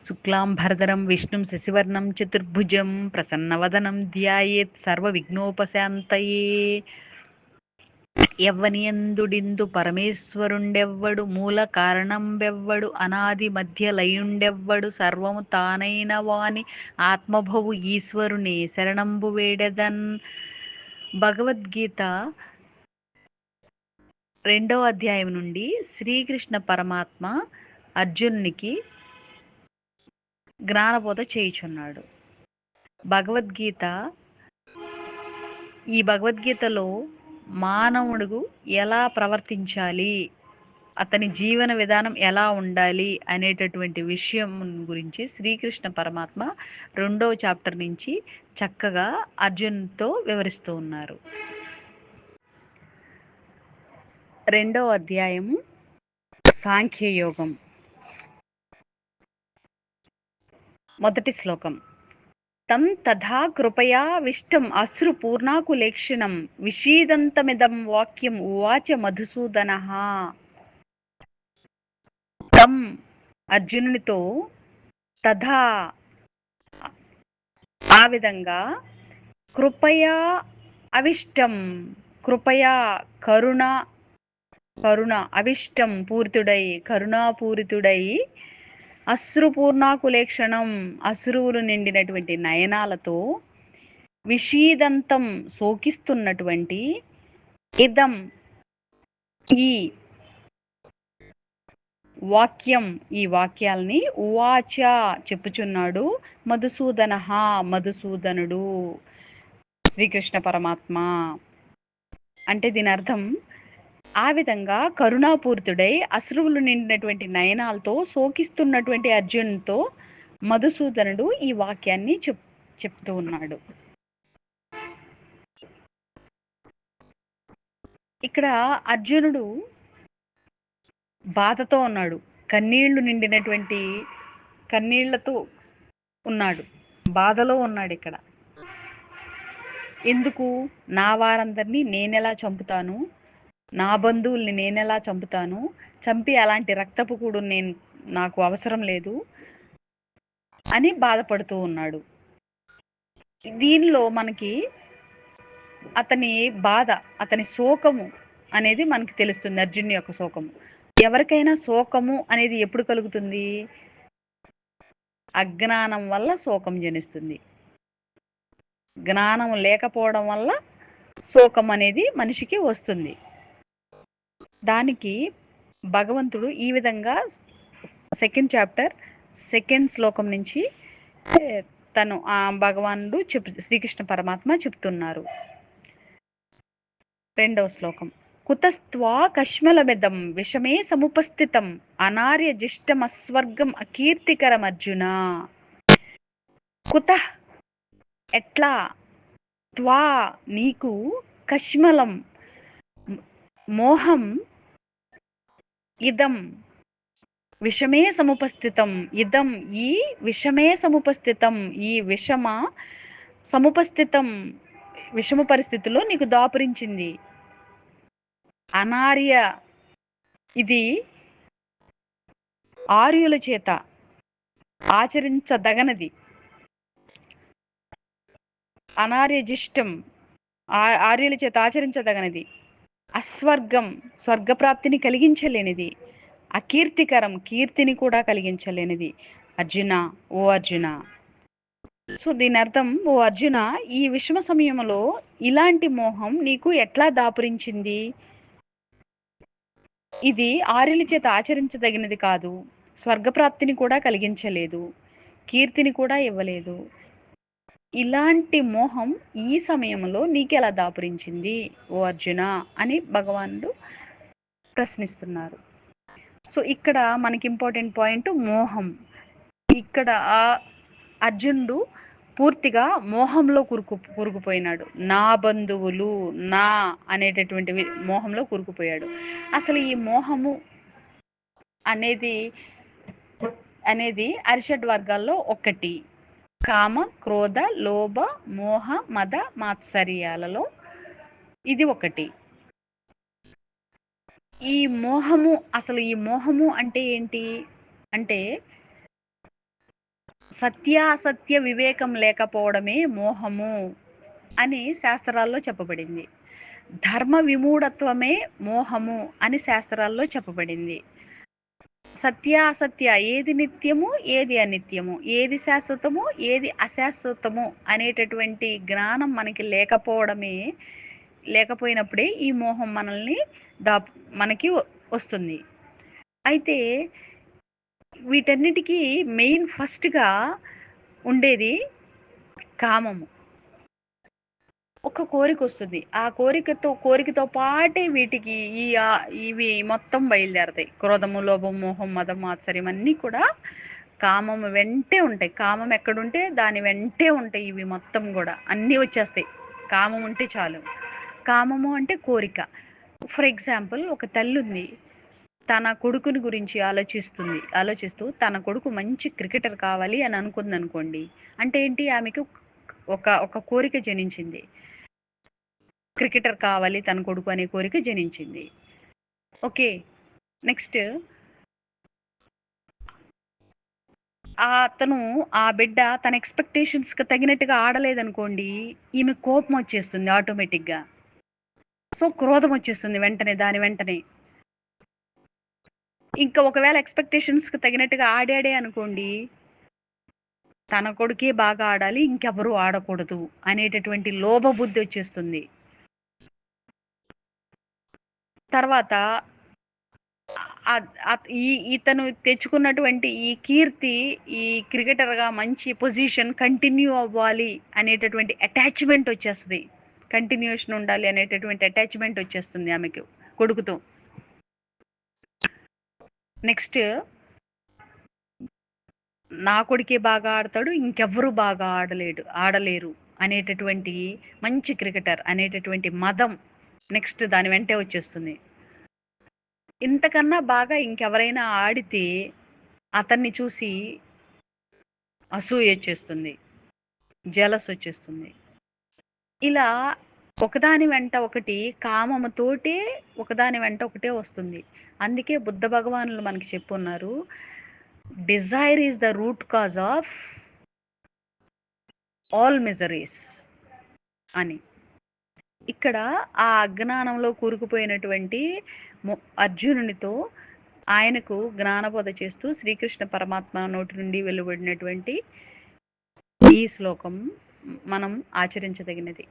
శుక్లాంభరధరం విష్ణుం శశివర్ణం చతుర్భుజం ప్రసన్నవదనం ధ్యాయేత్ సర్వవిఘ్నోపశాంతయే. ఎవ్వనియందుడిందు పరమేశ్వరుండెవ్వడు మూల కారణంబెవ్వడు అనాది మధ్య లయుండెవ్వడు సర్వము తానైన వాని ఆత్మభవు ఈశ్వరుని శరణంబు వేడెదన్. భగవద్గీత రెండవ అధ్యాయం నుండి శ్రీకృష్ణ పరమాత్మ అర్జునునికి జ్ఞానబోధ చేయుచున్నాడు. భగవద్గీత ఈ భగవద్గీతలో మానవుడు ఎలా ప్రవర్తించాలి? అతని జీవన విధానం ఎలా ఉండాలి? అనేటటువంటి విషయం గురించి శ్రీకృష్ణ పరమాత్మ రెండవ చాప్టర్ నుంచి చక్కగా అర్జున్తో వివరిస్తూ ఉన్నారు. రెండవ అధ్యాయము సాంఖ్యయోగం. మొదటి శ్లోకం. తం తథా కృపయా విష్టం అశ్రు పూర్ణాకులేక్షణం విషీదంతమిదం వాక్యం ఉవాచ మధుసూదన. తం అర్జునునితో తథా ఆ విధంగా కృపయా అవిష్టం కృపయా కరుణ కరుణ అవిష్టం పూరితుడై కరుణాపూరితుడై అశ్రుపూర్ణాకులేక్షణం అశ్రువులు నిండినటువంటి నయనాలతో విషీదంతం శోకిస్తున్నటువంటి ఇదం ఈ వాక్యం ఈ వాక్యాల్ని ఉవాచ చెప్పుచున్నాడు మధుసూదన మధుసూదనుడు శ్రీకృష్ణ పరమాత్మ. అంటే దీని అర్థం ఆ విధంగా కరుణాపూరితుడై అశ్రువులు నిండినటువంటి నయనాలతో శోకిస్తున్నటువంటి అర్జునుతో మధుసూదనుడు ఈ వాక్యాన్ని చెప్ చెప్తూ ఉన్నాడు. ఇక్కడ అర్జునుడు బాధతో ఉన్నాడు. కన్నీళ్ళు నిండినటువంటి కన్నీళ్ళతో ఉన్నాడు. బాధలో ఉన్నాడు ఇక్కడ. ఎందుకు? నా వారందరినీ నేనెలా చంపుతాను? నా బంధువుల్ని నేనెలా చంపుతాను? చంపి అలాంటి రక్తపు కూడు నేను నాకు అవసరం లేదు అని బాధపడుతూ ఉన్నాడు. దీనిలో మనకి అతని బాధ అతని శోకము అనేది మనకి తెలుస్తుంది అర్జున్ యొక్క శోకము. ఎవరికైనా శోకము అనేది ఎప్పుడు కలుగుతుంది? అజ్ఞానం వల్ల శోకం జనిస్తుంది. జ్ఞానం లేకపోవడం వల్ల శోకం అనేది మనిషికి వస్తుంది. దానికి భగవంతుడు ఈ విధంగా సెకండ్ చాప్టర్ సెకండ్ శ్లోకం నుంచి తను ఆ భగవానుడు చెప్ శ్రీకృష్ణ పరమాత్మ చెప్తున్నారు. రెండవ శ్లోకం. కుతస్త్వా కష్మలమిదం విషమే సముపస్థితం అనార్య జిష్టమస్వర్గం అకీర్తికరం అర్జున కుత ఎట్లా? త్వా నీకు కష్మలం మోహం ఇదం విషమే సముపస్థితం. ఇదం ఈ విషమే సముపస్థితం. ఈ విషమ సముపస్థితం విషమ పరిస్థితిలో నీకు దాపురించింది. అనార్య ఇది ఆర్యుల చేత ఆచరించదగనది. అనార్యజిష్టం ఆర్యుల చేత ఆచరించదగనది. అస్వర్గం స్వర్గప్రాప్తిని కలిగించలేనిది. అకీర్తికరం కీర్తిని కూడా కలిగించలేనిది. అర్జున ఓ అర్జున. సో దీని అర్థం ఓ అర్జున ఈ విషమ సమయంలో ఇలాంటి మోహం నీకు ఎట్లా దాపురించింది? ఇది ఆర్యుల చేత ఆచరించదగినది కాదు. స్వర్గప్రాప్తిని కూడా కలిగించలేదు. కీర్తిని కూడా ఇవ్వలేదు. ఇలాంటి మోహం ఈ సమయంలో నీకెలా దాపురించింది ఓ అర్జున? అని భగవానుడు ప్రశ్నిస్తున్నారు. సో ఇక్కడ మనకి ఇంపార్టెంట్ పాయింట్ మోహం. ఇక్కడ ఆ అర్జునుడు పూర్తిగా మోహంలో కురుకు కురుకుపోయినాడు. నా బంధువులు నా అనేటటువంటి మోహంలో కురుకుపోయాడు. అసలు ఈ మోహము అనేది అనేది అరిషడ్ వర్గాల్లో ఒకటి. కామ క్రోధ లోభ మోహ మద మాత్సర్యాలలో ఇది ఒకటి. ఈ మోహము అసలు ఈ మోహము అంటే ఏంటి? అంటే సత్యాసత్య వివేకం లేకపోవడమే మోహము అని శాస్త్రాల్లో చెప్పబడింది. ధర్మ విమూఢత్వమే మోహము అని శాస్త్రాల్లో చెప్పబడింది. సత్యాసత్య ఏది నిత్యము ఏది అనిత్యము? ఏది శాశ్వతము ఏది అశాశ్వతము? అనేటటువంటి జ్ఞానం మనకి లేకపోవడమే లేకపోయినప్పుడే ఈ మోహం మనల్ని దా మనకి వస్తుంది. అయితే వీటన్నిటికీ మెయిన్ ఫస్ట్గా ఉండేది కామము. ఒక కోరిక వస్తుంది. ఆ కోరికతో కోరికతో పాటే వీటికి ఈ ఇవి మొత్తం బయలుదేరతాయి. క్రోధము లోభం మోహం మదం ఆశ్చర్యం అన్నీ కూడా కామం వెంటే ఉంటాయి. కామం ఎక్కడుంటే దాని వెంటే ఉంటాయి ఇవి మొత్తం కూడా. అన్నీ వచ్చేస్తాయి. కామం ఉంటే చాలు. కామము అంటే కోరిక. ఫర్ ఎగ్జాంపుల్ ఒక తల్లి ఉంది. తన కొడుకుని గురించి ఆలోచిస్తుంది. ఆలోచిస్తూ తన కొడుకు మంచి క్రికెటర్ కావాలి అని అనుకుంది అనుకోండి అంటే ఏంటి? ఆమెకు ఒక ఒక కోరిక జనించింది. క్రికెటర్ కావాలి తన కొడుకు అనే కోరిక జనించింది. Okay next. ఆ అతను ఆ బిడ్డ తన ఎక్స్పెక్టేషన్స్కి తగినట్టుగా ఆడలేదనుకోండి ఈమె కోపం వచ్చేస్తుంది ఆటోమేటిక్గా. సో క్రోధం వచ్చేస్తుంది వెంటనే దాని వెంటనే. ఇంకా ఒకవేళ ఎక్స్పెక్టేషన్స్కి తగినట్టుగా ఆడాడే అనుకోండి తన కొడుకే బాగా ఆడాలి ఇంకెవరూ ఆడకూడదు అనేటటువంటి లోభబుద్ధి వచ్చేస్తుంది. తర్వాత ఈ ఇతను తెచ్చుకున్నటువంటి ఈ కీర్తి ఈ క్రికెటర్గా మంచి పొజిషన్ కంటిన్యూ అవ్వాలి అనేటటువంటి అటాచ్మెంట్ వచ్చేస్తుంది. కంటిన్యూషన్ ఉండాలి అనేటటువంటి అటాచ్మెంట్ వచ్చేస్తుంది ఆమెకు కొడుకుతో. నెక్స్ట్ నా కొడుకే బాగా ఆడతాడు ఇంకెవ్వరూ బాగా ఆడలేడు ఆడలేరు అనేటటువంటి మంచి క్రికెటర్ అనేటటువంటి మదం నెక్స్ట్ దాని వెంటే వచ్చేస్తుంది. ఇంతకన్నా బాగా ఇంకెవరైనా ఆడితే అతన్ని చూసి అసూయ వచ్చేస్తుంది జలస్ వచ్చేస్తుంది. ఇలా ఒకదాని వెంట ఒకటి కామముతోటే ఒకదాని వెంట ఒకటే వస్తుంది. అందుకే బుద్ధ భగవానులు మనకి చెప్పున్నారు desire is the root cause of all miseries అని. ఇక్కడ ఆ అజ్ఞానంలో కూరుకుపోయినటువంటి అర్జునునితో ఆయనకు జ్ఞానబోధ చేస్తూ శ్రీకృష్ణ పరమాత్మ నోటి నుండి వెలువడినటువంటి ఈ శ్లోకం మనం ఆచరించదగినది.